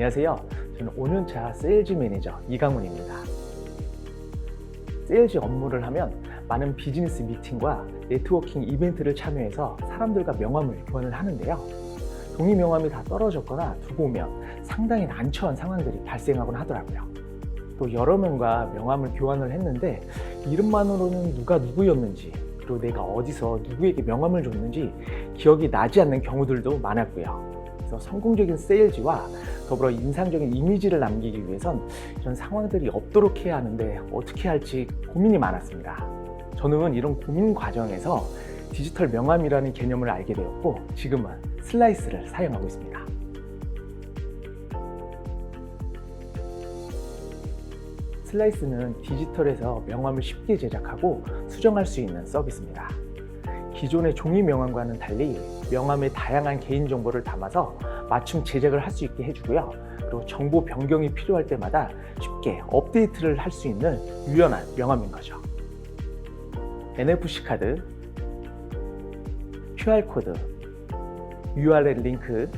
안녕하세요. 저는 5년차 세일즈 매니저 이강훈입니다. 세일즈 업무를 하면 많은 비즈니스 미팅과 네트워킹 이벤트를 참여해서 사람들과 명함을 교환을 하는데요. 종이 명함이 다 떨어졌거나 두고 오면 상당히 난처한 상황들이 발생하곤 하더라고요. 또 여러 명과 명함을 교환을 했는데 이름만으로는 누가 누구였는지 그리고 내가 어디서 누구에게 명함을 줬는지 기억이 나지 않는 경우들도 많았고요. 그래서 성공적인 세일즈와 더불어 인상적인 이미지를 남기기 위해선 이런 상황들이 없도록 해야 하는데 어떻게 할지 고민이 많았습니다. 저는 이런 고민 과정에서 디지털 명함이라는 개념을 알게 되었고 지금은 슬라이스를 사용하고 있습니다. 슬라이스는 디지털에서 명함을 쉽게 제작하고 수정할 수 있는 서비스입니다. 기존의 종이 명함과는 달리 명함에 다양한 개인정보를 담아서 맞춤 제작을 할 수 있게 해주고요. 그리고 정보 변경이 필요할 때마다 쉽게 업데이트를 할 수 있는 유연한 명함인 거죠. NFC 카드, QR코드, URL 링크,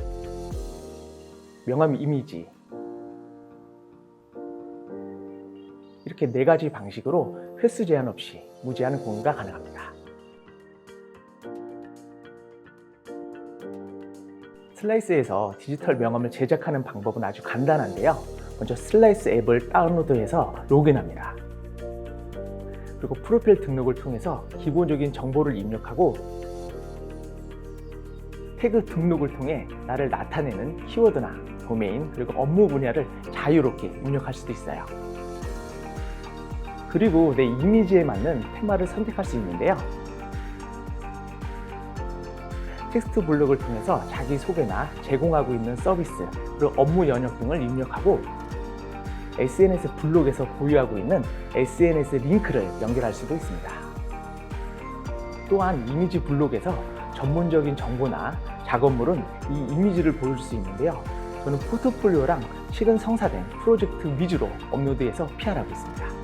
명함 이미지, 이렇게 네 가지 방식으로 횟수 제한 없이 무제한 공유가 가능합니다. 슬라이스에서 디지털 명함을 제작하는 방법은 아주 간단한데요. 먼저 슬라이스 앱을 다운로드해서 로그인합니다. 그리고 프로필 등록을 통해서 기본적인 정보를 입력하고 태그 등록을 통해 나를 나타내는 키워드나 도메인 그리고 업무 분야를 자유롭게 입력할 수도 있어요. 그리고 내 이미지에 맞는 테마를 선택할 수 있는데요. 텍스트 블록을 통해서 자기 소개나 제공하고 있는 서비스, 그리고 업무 영역 등을 입력하고 SNS 블록에서 보유하고 있는 SNS 링크를 연결할 수도 있습니다. 또한 이미지 블록에서 전문적인 정보나 작업물은 이 이미지를 보여줄 수 있는데요. 저는 포트폴리오랑 최근 성사된 프로젝트 위주로 업로드해서 PR하고 있습니다.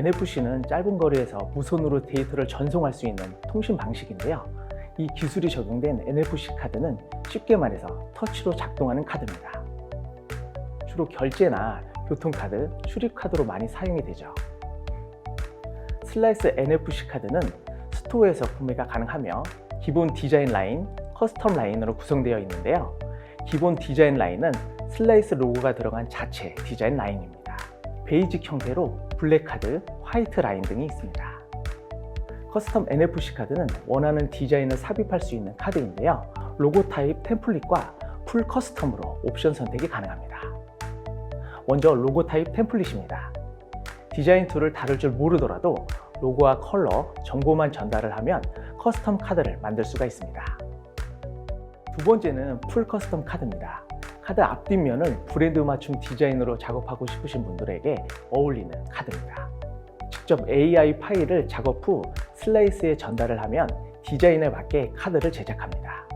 NFC는 짧은 거리에서 무선으로 데이터를 전송할 수 있는 통신 방식인데요. 이 기술이 적용된 NFC 카드는 쉽게 말해서 터치로 작동하는 카드입니다. 주로 결제나 교통카드, 출입카드로 많이 사용이 되죠. 슬라이스 NFC 카드는 스토어에서 구매가 가능하며 기본 디자인 라인, 커스텀 라인으로 구성되어 있는데요. 기본 디자인 라인은 슬라이스 로고가 들어간 자체 디자인 라인입니다. 베이직 형태로 블랙 카드, 화이트 라인 등이 있습니다. 커스텀 NFC 카드는 원하는 디자인을 삽입할 수 있는 카드인데요. 로고 타입 템플릿과 풀 커스텀으로 옵션 선택이 가능합니다. 먼저 로고 타입 템플릿입니다. 디자인 툴을 다룰 줄 모르더라도 로고와 컬러, 정보만 전달을 하면 커스텀 카드를 만들 수가 있습니다. 두 번째는 풀 커스텀 카드입니다. 카드 앞뒷면을 브랜드 맞춤 디자인으로 작업하고 싶으신 분들에게 어울리는 카드입니다. 직접 AI 파일을 작업 후 슬라이스에 전달을 하면 디자인에 맞게 카드를 제작합니다.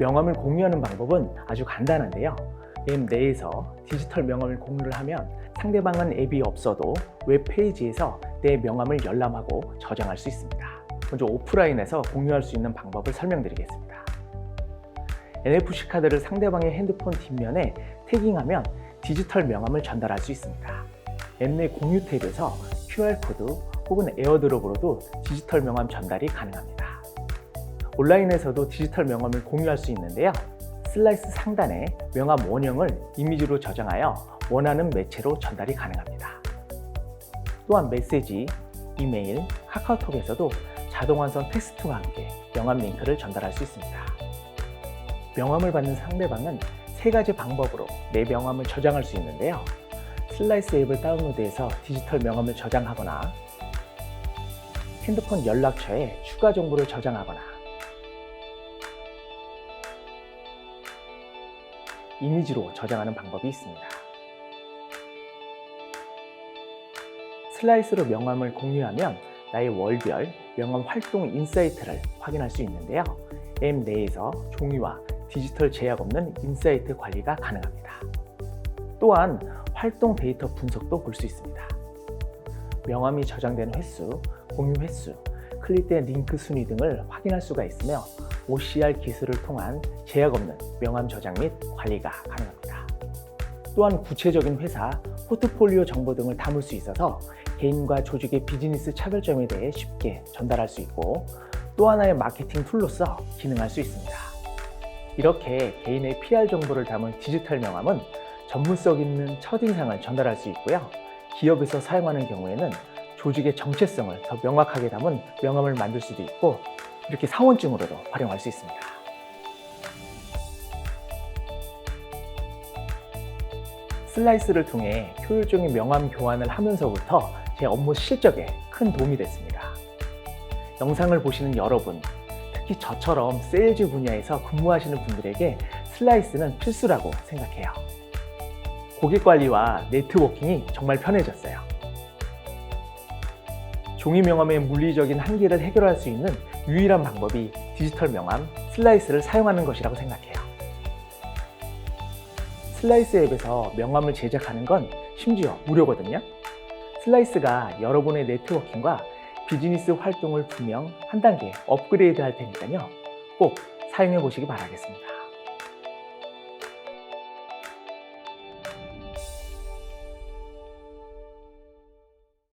명함을 공유하는 방법은 아주 간단한데요. 앱 내에서 디지털 명함을 공유를 하면 상대방은 앱이 없어도 웹페이지에서 내 명함을 열람하고 저장할 수 있습니다. 먼저 오프라인에서 공유할 수 있는 방법을 설명드리겠습니다. NFC 카드를 상대방의 핸드폰 뒷면에 태깅하면 디지털 명함을 전달할 수 있습니다. 앱내 공유 탭에서 QR코드 혹은 에어드롭으로도 디지털 명함 전달이 가능합니다. 온라인에서도 디지털 명함을 공유할 수 있는데요. 슬라이스 상단에 명함 원형을 이미지로 저장하여 원하는 매체로 전달이 가능합니다. 또한 메시지, 이메일, 카카오톡에서도 자동 완성 텍스트와 함께 명함 링크를 전달할 수 있습니다. 명함을 받는 상대방은 세 가지 방법으로 내 명함을 저장할 수 있는데요. 슬라이스 앱을 다운로드해서 디지털 명함을 저장하거나 핸드폰 연락처에 추가 정보를 저장하거나 이미지로 저장하는 방법이 있습니다. 슬라이스로 명함을 공유하면 나의 월별 명함 활동 인사이트를 확인할 수 있는데요. 앱 내에서 종이와 디지털 제약 없는 인사이트 관리가 가능합니다. 또한 활동 데이터 분석도 볼 수 있습니다. 명함이 저장된 횟수, 공유 횟수, 클릭된 링크 순위 등을 확인할 수가 있으며 OCR 기술을 통한 제약 없는 명함 저장 및 관리가 가능합니다. 또한 구체적인 회사, 포트폴리오 정보 등을 담을 수 있어서 개인과 조직의 비즈니스 차별점에 대해 쉽게 전달할 수 있고 또 하나의 마케팅 툴로서 기능할 수 있습니다. 이렇게 개인의 PR 정보를 담은 디지털 명함은 전문성 있는 첫인상을 전달할 수 있고요. 기업에서 사용하는 경우에는 조직의 정체성을 더 명확하게 담은 명함을 만들 수도 있고 이렇게 사원증으로도 활용할 수 있습니다. 슬라이스를 통해 효율적인 명함 교환을 하면서부터 제 업무 실적에 큰 도움이 됐습니다. 영상을 보시는 여러분, 특히 저처럼 세일즈 분야에서 근무하시는 분들에게 슬라이스는 필수라고 생각해요. 고객 관리와 네트워킹이 정말 편해졌어요. 종이 명함의 물리적인 한계를 해결할 수 있는 유일한 방법이 디지털 명함 슬라이스를 사용하는 것이라고 생각해요. 슬라이스 앱에서 명함을 제작하는 건 심지어 무료거든요. 슬라이스가 여러분의 네트워킹과 비즈니스 활동을 분명 한 단계 업그레이드 할 테니까요. 꼭 사용해 보시기 바라겠습니다.